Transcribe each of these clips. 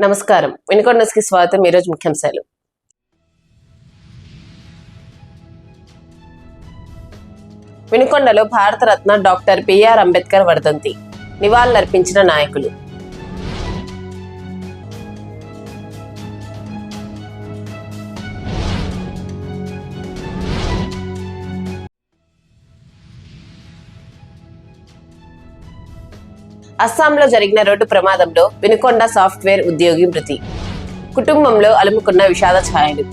నమస్కారం. వినుకొండ న్యూస్కి స్వాగతం. ఈరోజు ముఖ్యాంశాలు. వినుకొండలో Bharat Ratna doctor B R Ambedkar వర్ధంతి. నివాళులర్పించిన నాయకులు. అస్సాంలో జరిగిన రోడ్డు ప్రమాదంలో వినుకొండ సాఫ్ట్వేర్ ఉద్యోగి మృతి. కుటుంబంలో అలుముకున్న విషాద ఛాయలు.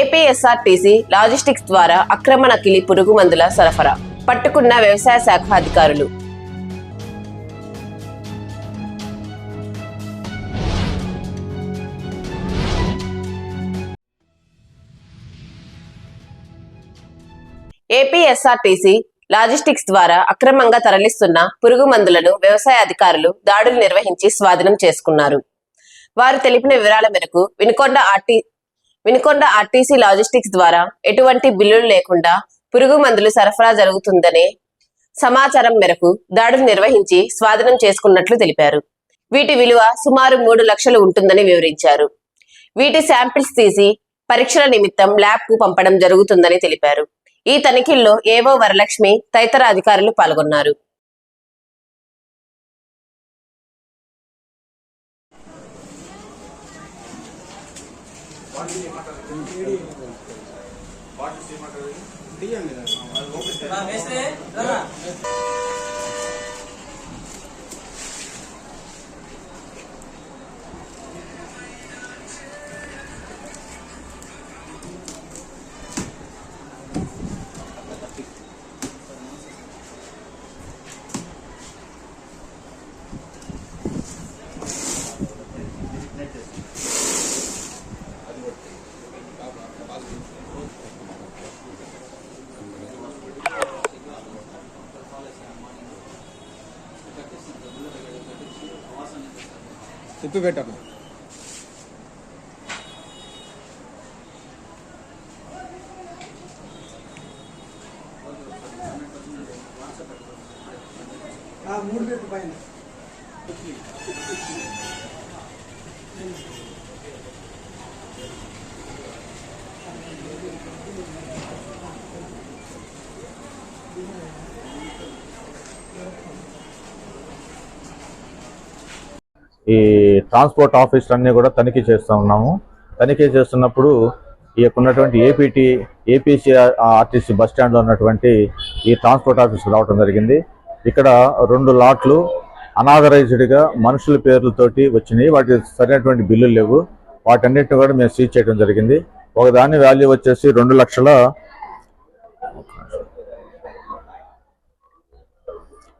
ఏపీఎస్ఆర్టీసీ లాజిస్టిక్స్ ద్వారా అక్రమ నకిలీ పురుగు మందుల సరఫరా. పట్టుకున్న వ్యవసాయ శాఖ అధికారులు. ఏపీఎస్ఆర్టీసీ లాజిస్టిక్స్ ద్వారా అక్రమంగా తరలిస్తున్న పురుగు మందులను వ్యవసాయ అధికారులు దాడులు నిర్వహించి స్వాధీనం చేసుకున్నారు. వారు తెలిపిన వివరాల మేరకు Vinukonda RT Vinukonda RTC logistics ద్వారా ఎటువంటి బిల్లులు లేకుండా పురుగు మందులు సరఫరా జరుగుతుందనే సమాచారం మేరకు దాడులు నిర్వహించి స్వాధీనం చేసుకున్నట్లు తెలిపారు. వీటి విలువ సుమారు మూడు లక్షలు ఉంటుందని వివరించారు. వీటి శాంపిల్స్ తీసి పరీక్షల నిమిత్తం ల్యాబ్కు పంపడం జరుగుతుందని తెలిపారు. ఈ తనిఖీల్లో ఏవో వరలక్ష్మి తదితర అధికారులు పాల్గొన్నారు. activate or not. ಮೂರು ಬೇಕು ಬಾಯಿನ ఈ ట్రాన్స్పోర్ట్ ఆఫీస్ కూడా తనిఖీ చేస్తూ ఉన్నాము. తనిఖీ చేస్తున్నప్పుడు ఈ యొక్క ఉన్నటువంటి ఏపీటీ ఏపీసీ ఆర్టీసీ బస్ స్టాండ్లో ఉన్నటువంటి ఈ ట్రాన్స్పోర్ట్ ఆఫీస్ రావడం జరిగింది. ఇక్కడ రెండు లాట్లు అనాథరైజ్డ్గా మనుషుల పేర్లతోటి వచ్చినాయి. వాటి సరైనటువంటి బిల్లులు లేవు. వాటన్నిటిని కూడా మేము సీజ్ చేయడం జరిగింది. ఒకదాని వాల్యూ వచ్చేసి రెండు లక్షల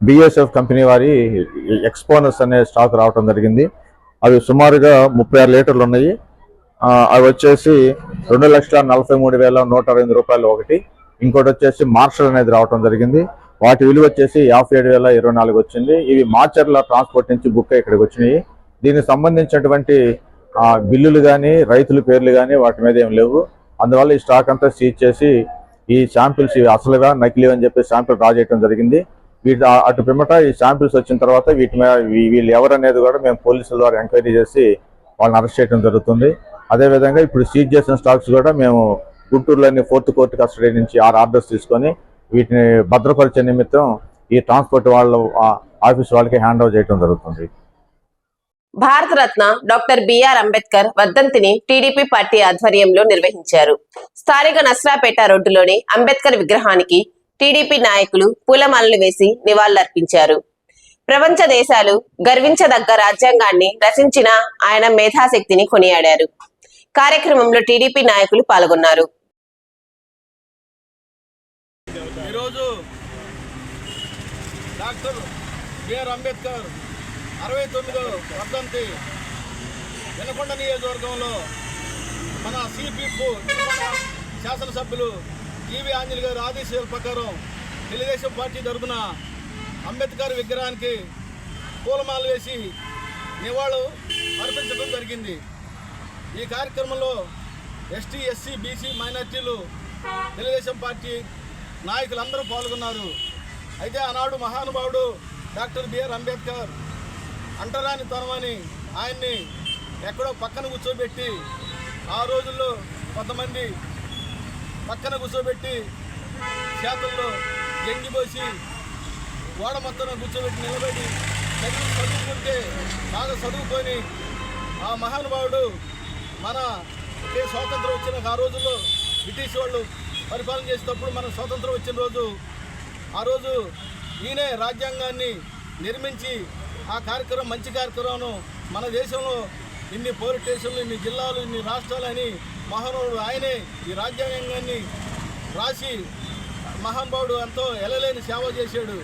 బిఎస్ఎఫ్ కంపెనీ వారి ఎక్స్పోనస్ అనే స్టాక్ రావటం జరిగింది. అవి సుమారుగా ముప్పై ఆరు లీటర్లు ఉన్నాయి. అవి వచ్చేసి రెండు లక్షల నలభై మూడు వేల నూట అరవై రూపాయలు ఒకటి. ఇంకోటి వచ్చేసి మార్షల్ అనేది రావటం జరిగింది. వాటి విలువ వచ్చేసి యాభై ఏడు వేల ఇరవై నాలుగు వచ్చింది. ఇవి మార్చర్ల ట్రాన్స్పోర్ట్ నుంచి బుక్ ఇక్కడికి వచ్చినాయి. దీనికి సంబంధించినటువంటి బిల్లులు కానీ రైతుల పేర్లు కానీ వాటి మీద ఏం లేవు. అందువల్ల ఈ స్టాక్ అంతా సీజ్ చేసి ఈ శాంపిల్స్ ఇవి అసలుగా నకిలీ అని చెప్పి శాంపిల్ డ్రా చేయడం జరిగింది. వీటి అటు పిమ్మట ఈ శాంపిల్స్ వచ్చిన తర్వాత వీటి మీద వీళ్ళు ఎవరు అనేది కూడా మేము పోలీసుల ద్వారా ఎంక్వైరీ చేసి వాళ్ళని అరెస్ట్ చేయడం జరుగుతుంది. అదేవిధంగా ఇప్పుడు సీజ్ చేసిన స్టాక్స్ కూడా మేము గుంటూరులోని ఫోర్త్ కోర్టు కస్టడీ నుంచి ఆరు ఆర్డర్స్ తీసుకొని వీటిని భద్రపరిచే నిమిత్తం ఈ ట్రాన్స్పోర్ట్ వాళ్ళ ఆఫీస్ వాళ్ళకి హ్యాండ్ ఓవర్ చేయడం జరుగుతుంది. భారతరత్న డాక్టర్ బిఆర్ అంబేద్కర్ వర్ధంతిని టీడీపీ పార్టీ ఆధ్వర్యంలో నిర్వహించారు. స్థానిక నస్రాపేట రోడ్డులోని అంబేద్కర్ విగ్రహానికి టీడీపీ నాయకులు పూలమాలలు వేసి నివాళులర్పించారు. ప్రపంచ దేశాలు గర్వించదగ్గ రాజ్యాంగాన్ని రచించిన ఆయన మేధాశక్తిని కొనియాడారు. కార్యక్రమంలో టీడీపీ నాయకులు పాల్గొన్నారు. ఈరోజు డాక్టర్ బిఆర్ అంబేద్కర్ అరవై తొమ్మిదో వర్ధంతి నియోజకవర్గంలో మన సిపి శాసనసభ్యులు జీవి ఆంజలి గారి ఆదేశాల ప్రకారం తెలుగుదేశం పార్టీ తరఫున అంబేద్కర్ విగ్రహానికి పూలమాలు వేసి నివాళులు అర్పించడం జరిగింది. ఈ కార్యక్రమంలో ఎస్టీ ఎస్సీ బీసీ మైనార్టీలు తెలుగుదేశం పార్టీ నాయకులందరూ పాల్గొన్నారు. అయితే ఆనాడు మహానుభావుడు డాక్టర్ బిఆర్ అంబేద్కర్ అంటరాని తనమని ఆయన్ని ఎక్కడో పక్కన కూర్చోబెట్టి ఆ రోజుల్లో కొంతమంది పక్కన కూర్చోబెట్టి చేతుల్లో ఎంగిపోసి గోడ మొత్తం కూర్చోబెట్టి నిలబడి చదువు చదువుకుంటే బాగా చదువుకొని ఆ మహానుభావుడు మన ఏ స్వాతంత్రం వచ్చిన ఆ రోజుల్లో బ్రిటిష్ వాళ్ళు పరిపాలన చేసేటప్పుడు మన స్వాతంత్రం వచ్చిన రోజు ఆ రోజు ఈయనే రాజ్యాంగాన్ని నిర్మించి ఆ కార్యక్రమం మంచి కార్యక్రమం మన దేశంలో ఇన్ని పోలీస్ స్టేషన్లు ఇన్ని జిల్లాలు ఇన్ని రాష్ట్రాలు అని మహానుభావుడు ఆయనే ఈ రాజ్యాంగాన్ని రాసి మహానుభావుడు ఎంతో ఎలలేని సేవ చేశాడు.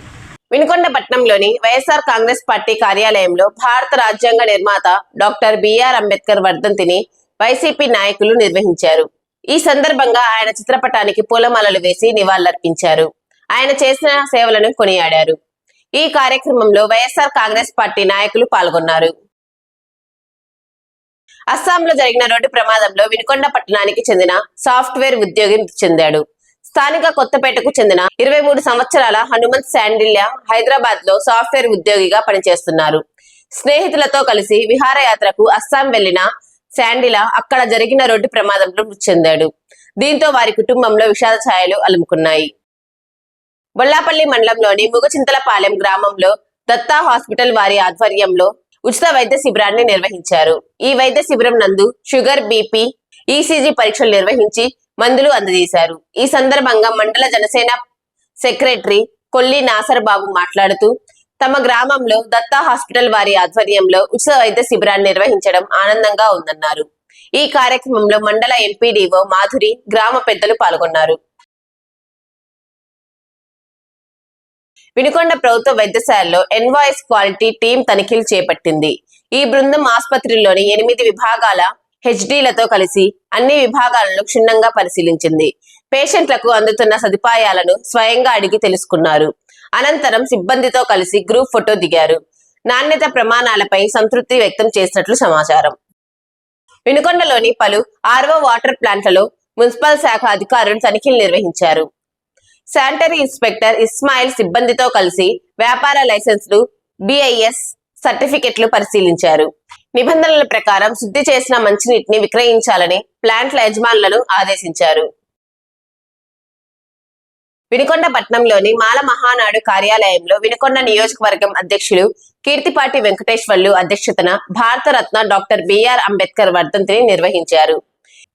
వినుకొండపట్నంలోని వైఎస్ఆర్ కాంగ్రెస్ పార్టీ కార్యాలయంలో భారత రాజ్యాంగ నిర్మాత డాక్టర్ బిఆర్ అంబేద్కర్ వర్ధంతిని వైసీపీ నాయకులు నిర్వహించారు. ఈ సందర్భంగా ఆయన చిత్రపటానికి పూలమాలలు వేసి నివాళులర్పించారు. ఆయన చేసిన సేవలను కొనియాడారు. ఈ కార్యక్రమంలో వైఎస్ఆర్ కాంగ్రెస్ పార్టీ నాయకులు పాల్గొన్నారు. అస్సాంలో జరిగిన రోడ్డు ప్రమాదంలో వినుకొండ పట్టణానికి చెందిన సాఫ్ట్వేర్ ఉద్యోగి మృతి చెందాడు. స్థానిక కొత్తపేటకు చెందిన ఇరవై మూడు సంవత్సరాల హనుమంత్ శాండిల్య హైదరాబాద్లో సాఫ్ట్వేర్ ఉద్యోగిగా పనిచేస్తున్నారు. స్నేహితులతో కలిసి విహారయాత్రకు అస్సాం వెళ్ళిన శాండిల అక్కడ జరిగిన రోడ్డు ప్రమాదంలో మృతి చెందాడు. దీంతో వారి కుటుంబంలో విషాద ఛాయలు అలుముకున్నాయి. బొల్లాపల్లి మండలంలోని ముగచింతలపాలెం గ్రామంలో దత్తా హాస్పిటల్ వారి ఆధ్వర్యంలో ఉచిత వైద్య శిబిరాన్ని నిర్వహించారు. ఈ వైద్య శిబిరం నందు షుగర్ బీపీ ఈసీజీ పరీక్షలు నిర్వహించి మందులు అందజేశారు. ఈ సందర్భంగా మండల జనసేన సెక్రటరీ కొల్లి నాసర్ బాబు మాట్లాడుతూ తమ గ్రామంలో దత్తా హాస్పిటల్ వారి ఆధ్వర్యంలో ఉచిత వైద్య శిబిరాన్ని నిర్వహించడం ఆనందంగా ఉందన్నారు. ఈ కార్యక్రమంలో మండల ఎంపీడీఓ మాధురి గ్రామ పెద్దలు పాల్గొన్నారు. వినుకొండ ప్రభుత్వ వైద్యశాలలో ఎన్వాయిస్ క్వాలిటీ టీం తనిఖీలు చేపట్టింది. ఈ బృందం ఆసుపత్రిలోని ఎనిమిది విభాగాల హెచ్డీలతో కలిసి అన్ని విభాగాలను క్షుణ్ణంగా పరిశీలించింది. పేషెంట్లకు అందుతున్న సదుపాయాలను స్వయంగా అడిగి తెలుసుకున్నారు. అనంతరం సిబ్బందితో కలిసి గ్రూప్ ఫోటో దిగారు. నాణ్యత ప్రమాణాలపై సంతృప్తి వ్యక్తం చేసినట్లు సమాచారం. వినుకొండలోని పలు ఆర్వో వాటర్ ప్లాంట్లలో మున్సిపల్ శాఖ అధికారులు తనిఖీలు నిర్వహించారు. శానిటరీ ఇన్స్పెక్టర్ ఇస్మాయిల్ సిబ్బందితో కలిసి వ్యాపార లైసెన్సులు బిఐఎస్ సర్టిఫికెట్లు పరిశీలించారు. నిబంధనల ప్రకారం శుద్ధి చేసిన మంచినీటిని విక్రయించాలని ప్లాంట్ల యజమానులను ఆదేశించారు. వినుకొండ పట్నంలోని మాల మహానాడు కార్యాలయంలో వినుకొండ నియోజకవర్గం అధ్యక్షులు కీర్తిపాటి వెంకటేశ్వర్లు అధ్యక్షతన భారతరత్న డాక్టర్ బిఆర్ అంబేద్కర్ వర్ధంతిని నిర్వహించారు.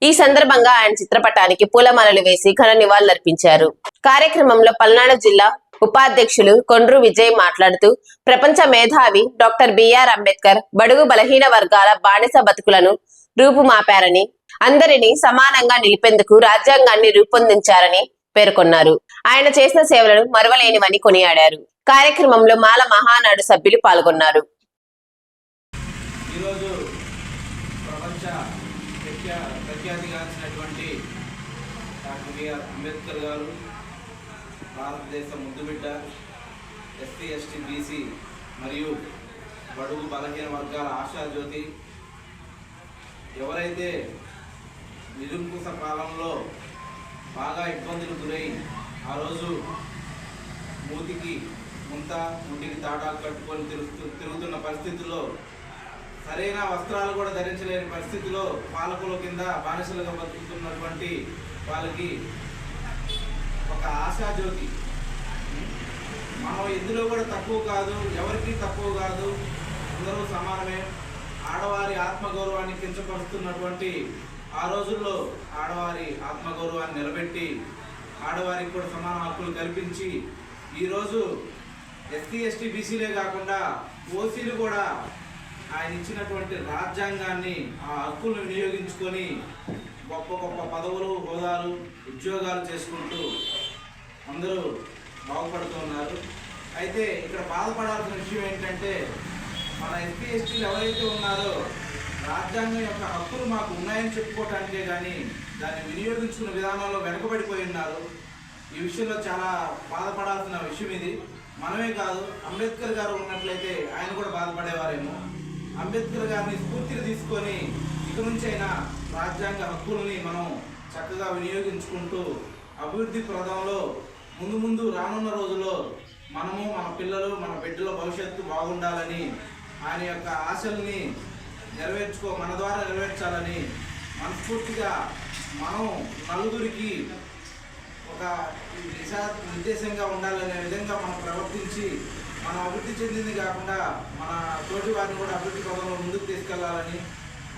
ఈ సందర్భంగా ఆయన చిత్రపటానికి పూలమాలలు వేసి ఘన నివాళులర్పించారు కార్యక్రమంలో పల్నాడు జిల్లా ఉపాధ్యక్షులు కొండ్రు విజయ్ మాట్లాడుతూ ప్రపంచ మేధావి డాక్టర్ బిఆర్ అంబేద్కర్ బడుగు బలహీన వర్గాల బానిస బతుకులను రూపుమాపారని అందరినీ సమానంగా నిలిపేందుకు రాజ్యాంగాన్ని రూపొందించారని పేర్కొన్నారు. ఆయన చేసిన సేవలను మరవలేనివని కొనియాడారు. కార్యక్రమంలో మాల మహానాడు సభ్యులు పాల్గొన్నారు ఈరోజు ప్రపంచ ప్రఖ్యా ప్రఖ్యాతిగాంచినటువంటి డాక్టర్ బిఆర్ అంబేద్కర్ గారు భారతదేశ ముద్దుబిడ్డ ఎస్సీ ఎస్టీ బీసీ మరియు బడుగు బలహీన వర్గాల ఆశాజ్యోతి ఎవరైతే నిరుంకుశ కాలంలో బాగా ఇబ్బందులు గురై ఆ రోజు మూతికి ముంత ముట్టికి తాటాలు కట్టుకొని తిరుగు తిరుగుతున్న పరిస్థితుల్లో సరైన వస్త్రాలు కూడా ధరించలేని పరిస్థితిలో పాలకుల కింద బానిసలుగా బతుకుతున్నటువంటి వాళ్ళకి ఒక ఆశాజ్యోతి మనం ఎందులో కూడా తక్కువ కాదు ఎవరికి తక్కువ కాదు అందరూ సమానమే. ఆడవారి ఆత్మగౌరవాన్ని కించపరుస్తున్నటువంటి ఆ రోజుల్లో ఆడవారి ఆత్మగౌరవాన్ని నిలబెట్టి ఆడవారికి కూడా సమాన హక్కులు కల్పించి ఈరోజు ఎస్టీ ఎస్టీ బీసీలే కాకుండా ఓసీలు కూడా ఆయన ఇచ్చినటువంటి రాజ్యాంగాన్ని ఆ హక్కులను వినియోగించుకొని గొప్ప గొప్ప పదవులు హోదాలు ఉద్యోగాలు చేసుకుంటూ అందరూ బాగుపడుతున్నారు. అయితే ఇక్కడ బాధపడాల్సిన విషయం ఏంటంటే మన ఎస్పీ ఎస్టీలు ఎవరైతే ఉన్నారో రాజ్యాంగం యొక్క హక్కులు మాకు ఉన్నాయని చెప్పుకోవటానికే కానీ దాన్ని వినియోగించుకునే విధానంలో వెనుకబడిపోయి ఉన్నారు. ఈ విషయంలో చాలా బాధపడాల్సిన విషయం ఇది. మనమే కాదు అంబేద్కర్ గారు ఉన్నట్లయితే ఆయన కూడా బాధపడేవారేమో. అంబేద్కర్ గారిని స్ఫూర్తిని తీసుకొని ఇక నుంచైనా రాజ్యాంగ హక్కులని మనం చక్కగా వినియోగించుకుంటూ అభివృద్ధి ప్రదంలో ముందు ముందు రానున్న రోజుల్లో మనము మన పిల్లలు మన బిడ్డల భవిష్యత్తు బాగుండాలని ఆయన యొక్క ఆశల్ని నెరవేర్చుకో మన ద్వారా నెరవేర్చాలని మనస్ఫూర్తిగా మనం నలుగురికి ఒక దిశా నిర్దేశంగా ఉండాలనే విధంగా మనం ప్రవర్తించి మనం అభివృద్ధి చెందింది కాకుండా మన తోటి వారిని కూడా అభివృద్ధి పదంలో ముందుకు తీసుకెళ్ళాలని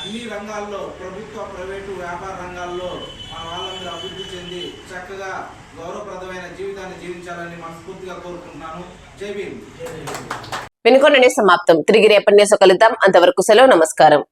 అన్ని రంగాల్లో ప్రభుత్వ ప్రైవేటు వ్యాపార రంగాల్లో మన వాళ్ళందరూ అభివృద్ధి చెంది చక్కగా గౌరవప్రదమైన జీవితాన్ని జీవించాలని మనస్ఫూర్తిగా కోరుకుంటున్నాను. జై భీమ్. వెనుకొండనే సమాప్తం. తిరిగి రేపటి కలుద్దాం. అంతవరకు సెలవు నమస్కారం.